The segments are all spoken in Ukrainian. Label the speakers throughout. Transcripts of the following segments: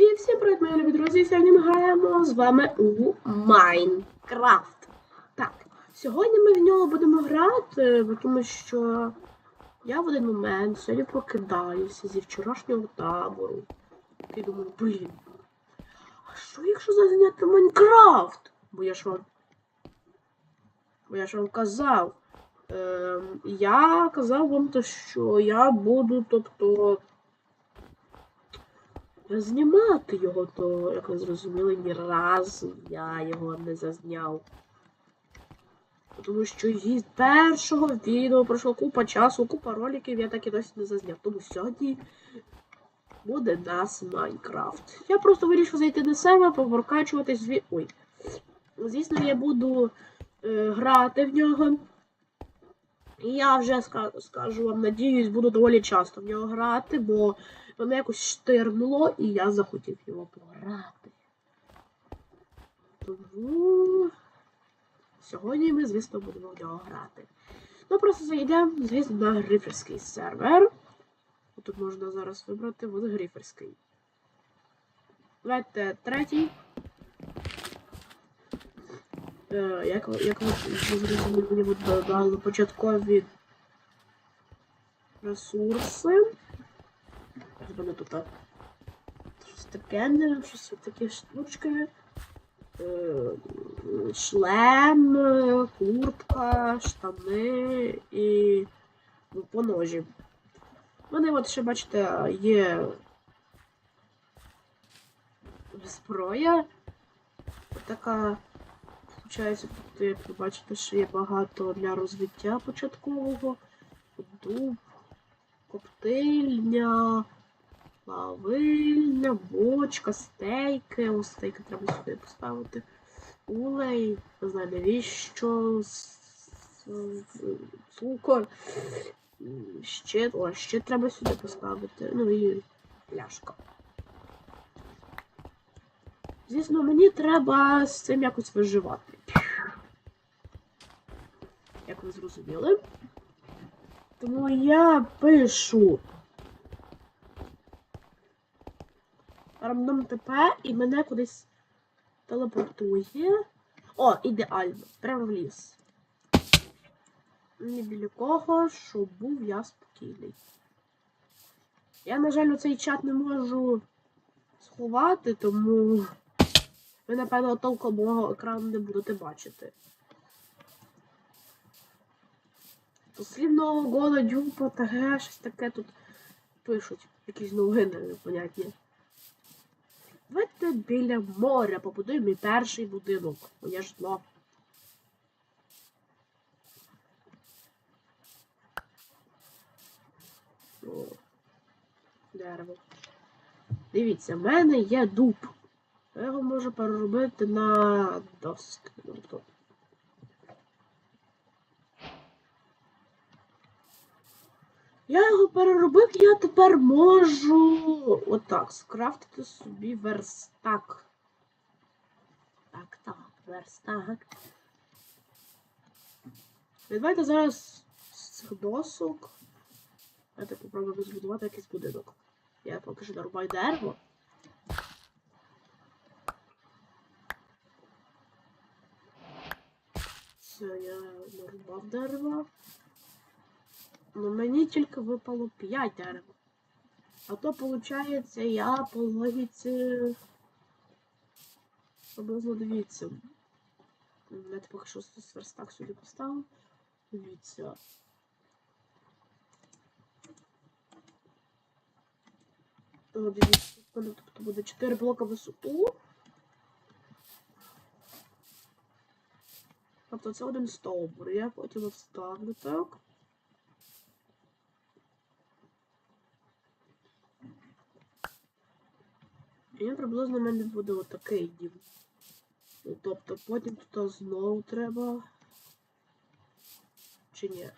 Speaker 1: І всім привіт, мої любі друзі! Сьогодні ми граємо з вами у Майнкрафт. Так, сьогодні ми в нього будемо грати, тому що я в один момент сьогодні прокидаюся зі вчорашнього табору. І думаю, блін, а що якщо зайняти Майнкрафт? Бо я ж вам. Бо я ж вам казав. Ем, я казав вам то, що я буду, тобто знімати його, то, як ви зрозуміли, ні разу я його не зазняв. Тому що із першого відео пройшло купа часу, купа роликів, я так і досі не зазняв. Тому сьогодні буде нас Майнкрафт. Я просто вирішив зайти до себе, попрокачуватись зві... Ой. Звісно, я буду е, грати в нього. І я вже скажу вам, надіюсь, буду доволі часто в нього грати, бо мене якось штирнуло, і я захотів його пограти. Тому сьогодні ми, звісно, будемо в нього грати. Ну, просто зайдемо, звісно, на гриферський сервер. Тут можна зараз вибрати от гриферський. Давайте третій. Е, як, як ви зрозуміли, додали початкові ресурси. Мене тут щось таке, щось такі штучки. Е, Шлем, куртка, штани і ну, поножі. Мене от ще, бачите, є зброя. Така, виходить, тут, як ви бачите, ще є багато для розвиття початкового. Дуб, коптильня, плавильня, бочка, стейки. Ось стейки треба сюди поставити. Улей, не знаю навіщо. Цукор. Ще, о, ще треба сюди поставити. Ну і пляшка. Звісно, мені треба з цим якось виживати. Як ви зрозуміли. Тому я пишу рандом ТП і мене кудись телепортує. О, ідеально. Прямо в ліс. Ні біля кого, щоб був я спокійний. Я, на жаль, у цей чат не можу сховати, тому ви, напевно, толком мого екрану не будете бачити. Дослідного года, дюпа, ТГ, щось таке тут пишуть. Якісь новини непонятні. Давайте біля моря побудуємо мій перший будинок. Моє житло. О, дерево. Дивіться, в мене є дуб. Я його можу переробити на доски. Тобто Я його переробив, я тепер можу отак скрафтити собі верстак. Так, так, верстак. І давайте зараз з цих досок. Давайте попробуємо збудувати якийсь будинок. Я поки що нарубаю дерево. Все, я нарубав дерево. Ну мені тільки випало 5 дерева. А то, виходить, я по логіці. Приблизно дивіться. Я поки що верстак сюди поставив. Дивіться. О, дивіться, тобто буде 4 блока висоту. Тобто це один стовбур. Я потім вставлю так. І він приблизно в мене буде отакий дім. Ну, тобто потім тут знову треба. Чи ні?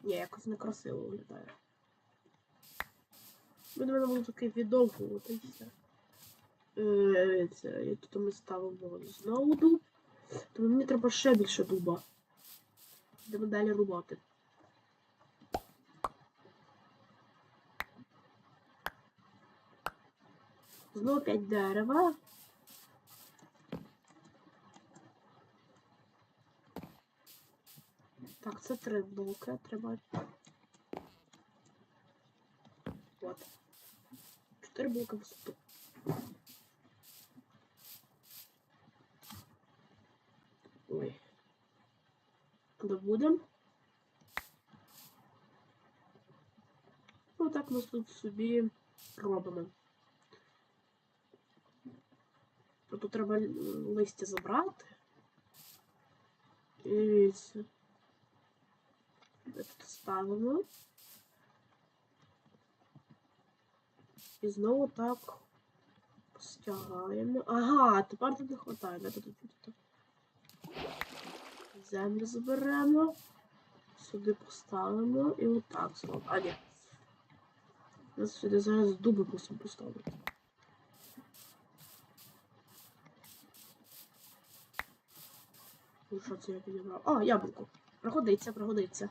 Speaker 1: Ні, якось некрасиво виглядає. Він в мене буде такий відовгувати все. Е, це, я тут ми ставимо знову. Тому мені треба ще більше дуба. Йдемо далі рубати. Знову 5 дерева. Так, це три блоки. Треба. От. Чотири блоки висоту. Ой. Добудем. Ну, так ми тут собі робимо. Тут треба листя забрати. І тут ставимо. І знову так стягаємо. Ага, тепер тут не вистачає. Де тут тут? Землю заберемо. Сюди поставимо і отак зробимо. А, ні. Нас сюди зараз дуби мусимо поставити. Ну що це я підібрав? О, яблуко. Пригодиться, пригодиться.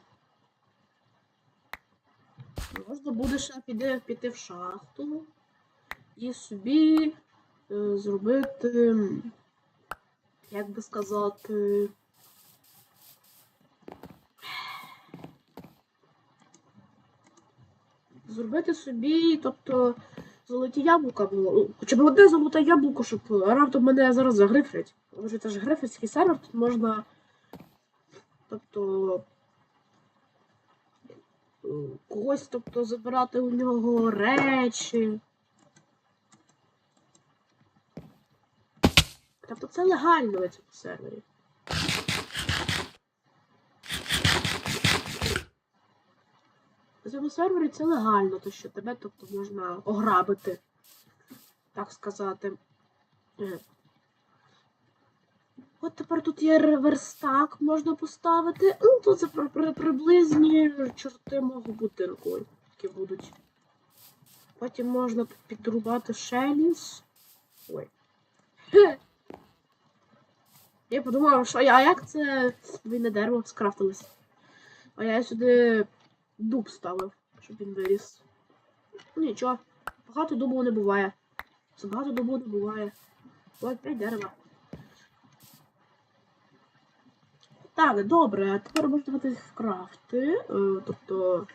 Speaker 1: Можна буде ще піде, піти в шахту і собі е, зробити, як би сказати. Зробити собі, тобто, золоті яблука було. Ну, Хоча б одне золоте яблуко, щоб раптом мене зараз загрифлять. Може, це ж грифельський сервер, тут можна. Тобто. Когось, тобто, забирати у нього речі. Тобто це легально на цьому сервері. На цьому сервері це легально, то що тебе тобто, можна ограбити, так сказати. Е. От тепер тут є ре- верстак, можна поставити. Ну, тут це при, при, приблизні чорти мого будинку, які будуть. Потім можна підрубати шеліс. Ой. Хе. Я подумав, що а як це винне дерево скрафтилось? А я сюди дуб ставив, щоб він виріс. Ну, Нічого, багато дубу не буває. Забагато дубу не буває. Ось п'ять дерева. Так, добре, а тепер можна давати крафти. Е, тобто.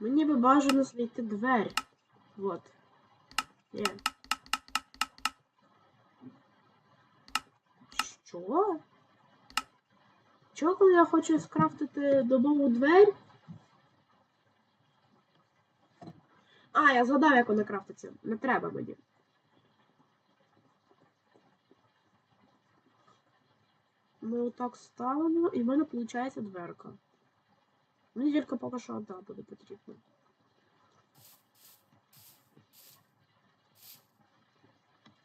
Speaker 1: Мені би бажано знайти двері. Вот. Є. Що? Чого, коли я хочу скрафтити додому двері? А, я згадав, як вона крафтиться. Не треба мені. Ми отак ставимо, і в мене виходить дверка. Мені тільки поки що одна буде потрібна.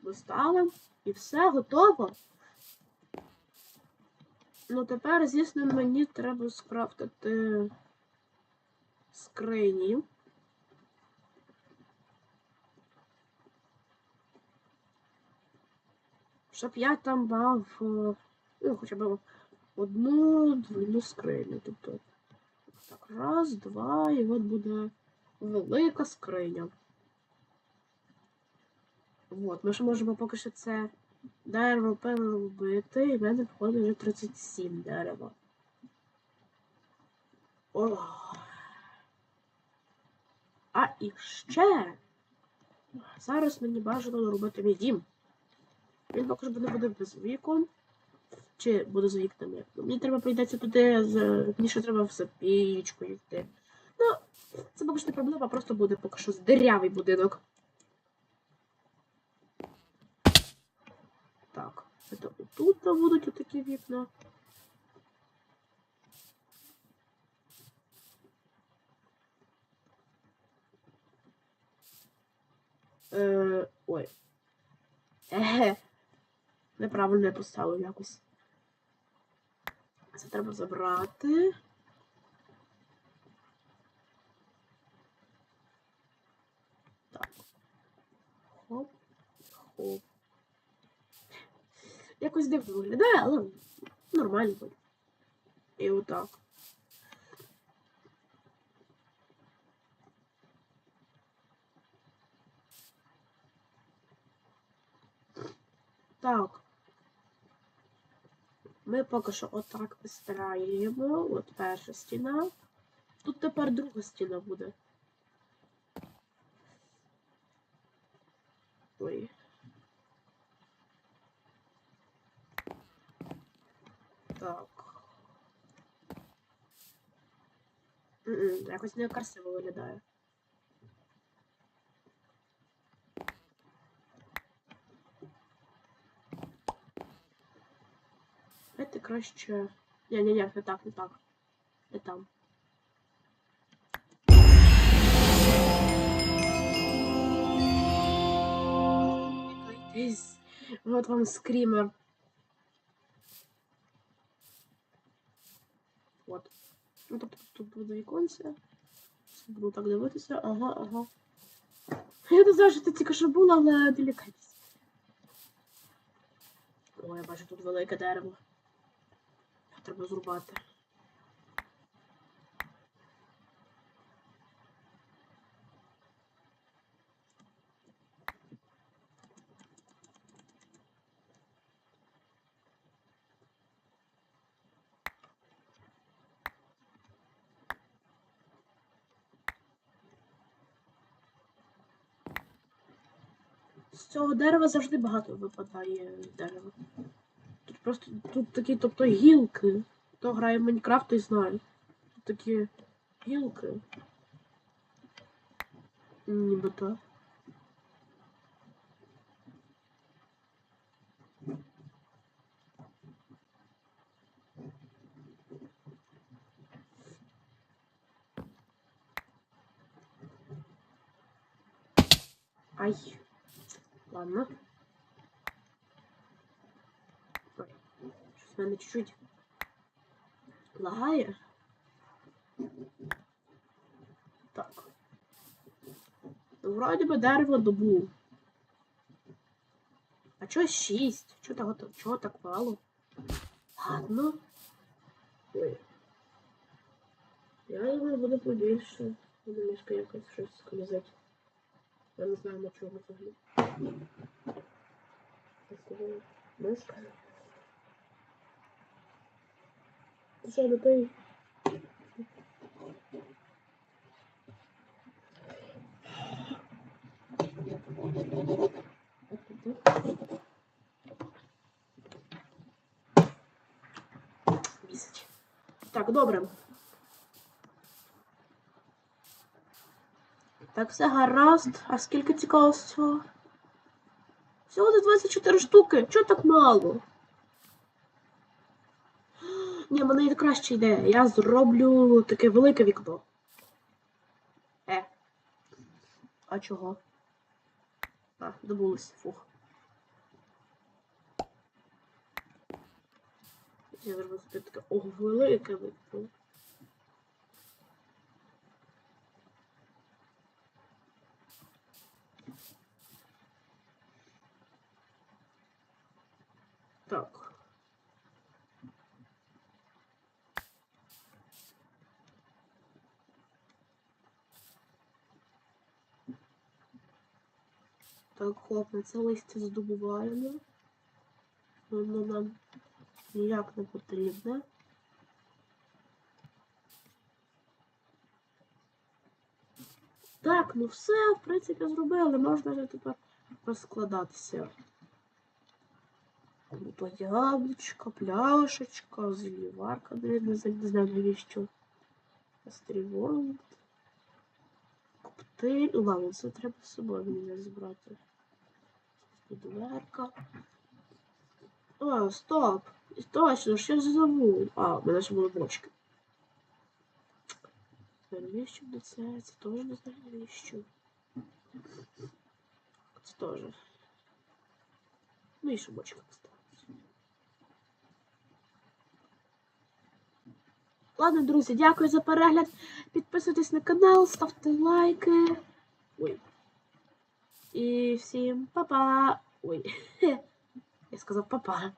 Speaker 1: Ми ставимо і все готово. Ну тепер, звісно, мені треба скрафтити скрині. Щоб я там мав е, ну, хоча б одну двойну скриню. Тобто так, раз, два, і от буде велика скриня. От, ми ще можемо поки що це дерево переробити, і в мене виходить вже 37 дерева. О. А і ще зараз мені бажано робити мій дім. Він поки що не буде без вікон. Чи буде з вікнами. Мені треба прийдеться туди, з... мені ще треба все пічкою йти. Ну, це поки що не проблема, просто буде поки що дирявий будинок. Так, це тут будуть отакі вікна. Е, ой. Еге. Неправильно я поставив якось. Це треба забрати. Так. Хоп, хоп. Якось дивно виглядає, але нормально буде. І отак. Так. Ми поки що отак вистраюємо. От перша стіна. Тут тепер друга стіна буде. Так. М-м, якось не красиво виглядає. Давайте краще. Ні-ні-ні, не так, не так. Не там. Десь. Вот вам скример. От. Ну, тобто тут буде віконце. Буду так дивитися. Ага, ага. Я не знаю, що це тільки що було, але делікатність. О, я бачу тут велике дерево. Треба зрубати. З цього дерева завжди багато випадає дерева. Тут просто тут такі, тобто гілки. Хто грає в Майнкрафт, той знає. Тут такі гілки. Нібито. Ай. Ладно. Ой, щось в чуть-чуть лагає. Так. Вроді би дерево добу. А чого шість? Чого так, от- чого так мало? Ладно. Ой. Я думаю, буде побільше. Буде мішка якось щось скользить. Я не знаю на чому взагалі. Не той? Бісить. Так, добре. Так, все гаразд. А скільки цікаво з цього? Всього за 24 штуки. Чого так мало? Ні, мене є краща ідея. Я зроблю таке велике вікно. Е. А чого? А, добулось. Фух. Я зроблю собі таке о, велике вікно. Так. Так, хлопці, це листя здобуваємо. Воно нам ніяк не потрібне. Так, ну все, в принципі, зробили. Можна вже тепер розкладатися. Тут яблучко, пляшечка, зіліварка, не, не знаю, навіщо. Астріволт. Коктейль. Ладно, це треба з собою мені збрати. Дверка. О, стоп! Точно, що я забув? А, в мене ще були бочки. Навіщо до це? Це теж не знаю навіщо. Це теж. Ну і ще бочка поставити. Ладно, друзі, дякую за перегляд. Підписуйтесь на канал, ставте лайки. Ой. І всім па-па. Ой. Я сказав па-па.